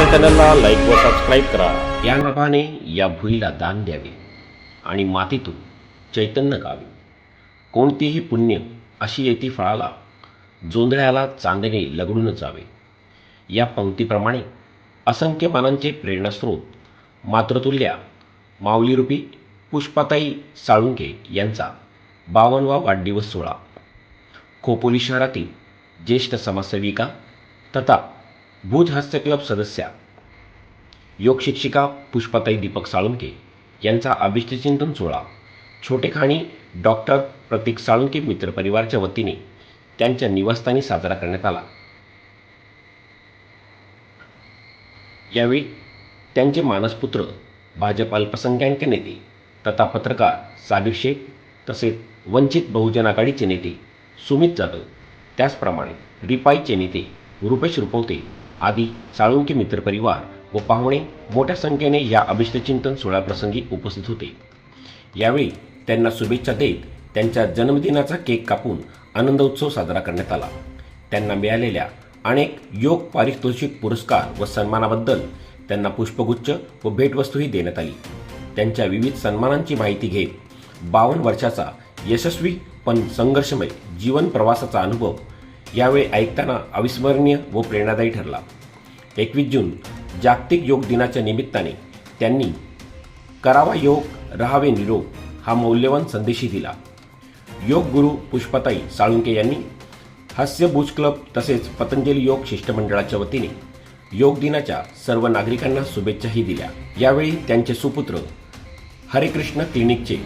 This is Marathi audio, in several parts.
माझ्या चॅनलला लाईक व सबस्क्राईब करा. या नावाने या भुईला दान द्यावे आणि मातीतून चैतन्य गावे. कोणतीही पुण्य अशी येती फळाला जोंधळ्याला चांदणे लगडून जावे. या पंक्तीप्रमाणे असंख्य मानांचे प्रेरणास्रोत मातृतुल्या माऊलीरूपी पुष्पाताई साळुंके यांचा बावनवा वाढदिवस सोहळा. खोपोली शहरातील ज्येष्ठ समाजसेविका तथा भुज हास्य क्लब सदस्या योगशिक्षिका पुष्पाताई दीपक साळुंके यांचा अभिष्टचिंतन सोहळा छोटेखाणी डॉक्टर प्रतीक साळुंके मित्रपरिवारच्या वतीने त्यांच्या निवासस्थानी साजरा करण्यात आला. यावेळी त्यांचे मानसपुत्र भाजप अल्पसंख्याक नेते तथा पत्रकार साबिर शेख तसेच वंचित बहुजन आघाडीचे नेते सुमित जाधव त्याचप्रमाणे रिपाईचे नेते रुपेश रुपवते आदी साळुंके मित्रपरिवार व पाहुणे मोठ्या संख्येने या अभिष्टचिंतन सोहळ्याप्रसंगी उपस्थित होते. यावेळी त्यांना शुभेच्छा देत त्यांच्या जन्मदिनाचा केक कापून आनंदोत्सव साजरा करण्यात आला. त्यांना मिळालेल्या अनेक योग पारितोषिक पुरस्कार व सन्मानाबद्दल त्यांना पुष्पगुच्छ व भेटवस्तूही देण्यात आली. त्यांच्या विविध सन्मानांची माहिती घेत बावन्न वर्षाचा यशस्वी पण संघर्षमय जीवन प्रवासाचा अनुभव यावेळी ऐकताना अविस्मरणीय व प्रेरणादायी ठरला. एकवीस जून जागतिक योग दिनाच्या निमित्ताने त्यांनी करावा योग रहावे निरोग हा मौल्यवान संदेशही दिला. योग गुरु पुष्पाताई साळुंके यांनी हास्य बुज क्लब तसेच पतंजली योग शिष्टमंडळाच्या वतीने योग दिनाच्या सर्व नागरिकांना शुभेच्छाही दिल्या. यावेळी त्यांचे सुपुत्र हरेकृष्ण क्लिनिकचे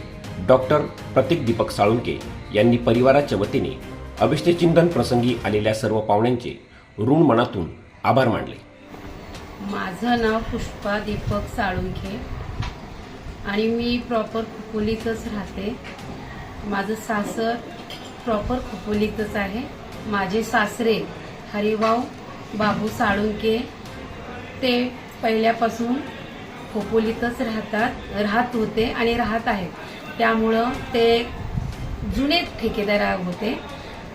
डॉक्टर प्रतीक दीपक साळुंके यांनी परिवाराच्या वतीने अभिष्टचिंतन प्रसंगी आलेल्या सर्व पाहुण्यांचे ऋण मनातून आभार मानले. माझं नाव पुष्पा दीपक साळुंखे आणि मी प्रॉपर खोपोलीतच राहते. माझं सासर प्रॉपर खोपोलीतच आहे. माझे सासरे हरिभाऊ बाबू साळुंके ते पहिल्यापासून खोपोलीतच राहतात राहत होते आणि राहत आहेत. त्यामुळं ते जुने ठेकेदार होते.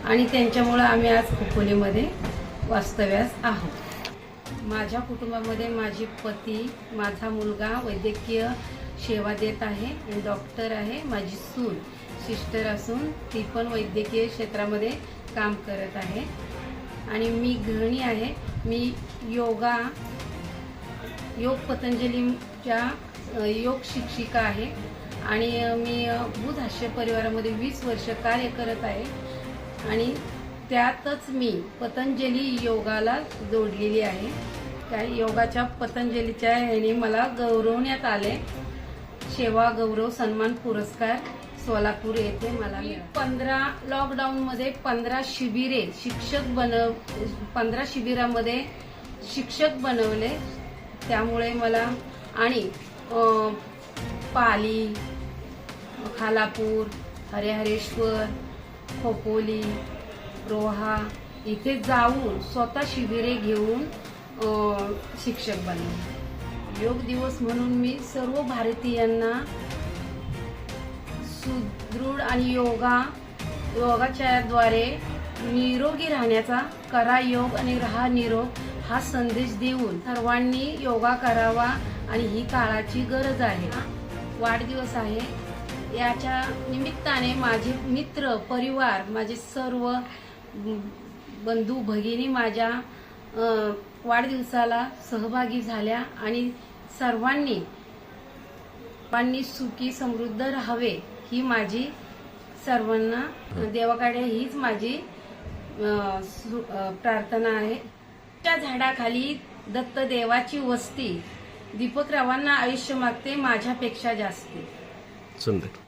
आणि त्यांच्यामुळं आम्ही आज खोपोलीमध्ये वास्तव्यास आहोत. माझ्या कुटुंबामध्ये माझे पती माझा मुलगा वैद्यकीय सेवा देत आहे आणि डॉक्टर आहे माझी सून सिस्टर असून ती पण वैद्यकीय क्षेत्रामध्ये काम करत आहे. आणि मी गृहिणी आहे मी योगा योग पतंजलीच्या योग शिक्षिका आहे. आणि मी अ, बुध हास्य परिवारामध्ये वीस वर्ष कार्य करत आहे. आणि त्यातच मी पतंजली योगाला जोडलेली आहे. त्या योगाच्या पतंजलीच्या ह्याने मला गौरवण्यात आले. सेवा गौरव सन्मान पुरस्कार सोलापूर येथे मला पंधरा लॉकडाऊनमध्ये पंधरा शिबिरे शिक्षक बनव पंधरा शिबिरामध्ये शिक्षक बनवले. त्यामुळे मला आणि पाली खालापूर हरेहरेश्वर खोपोली रोहा इथे जाऊन स्वतः शिबिरे घेऊन शिक्षक बनले. योग दिवस म्हणून मी सर्व भारतीयांना सुदृढ आणि योगा योगाच्याद्वारे निरोगी राहण्याचा करा योग आणि राहा निरोग हा संदेश देऊन सर्वांनी योगा करावा आणि ही काळाची गरज आहे. वाढदिवस आहे. याच्या निमित्ताने माझे मित्र परिवार माझे सर्व बंधू भगिनी माझ्या वाढदिवसाला सहभागी झाल्या आणि सर्वांनी सर्वांनी सुखी समृद्ध राहावे ही माझी सर्वांना देवाकडे हीच माझी सु- प्रार्थना आहे. त्या झाडाखाली दत्त देवाची वस्ती दीपकरावांना आयुष्य मागते माझ्यापेक्षा जास्ती. सुंदर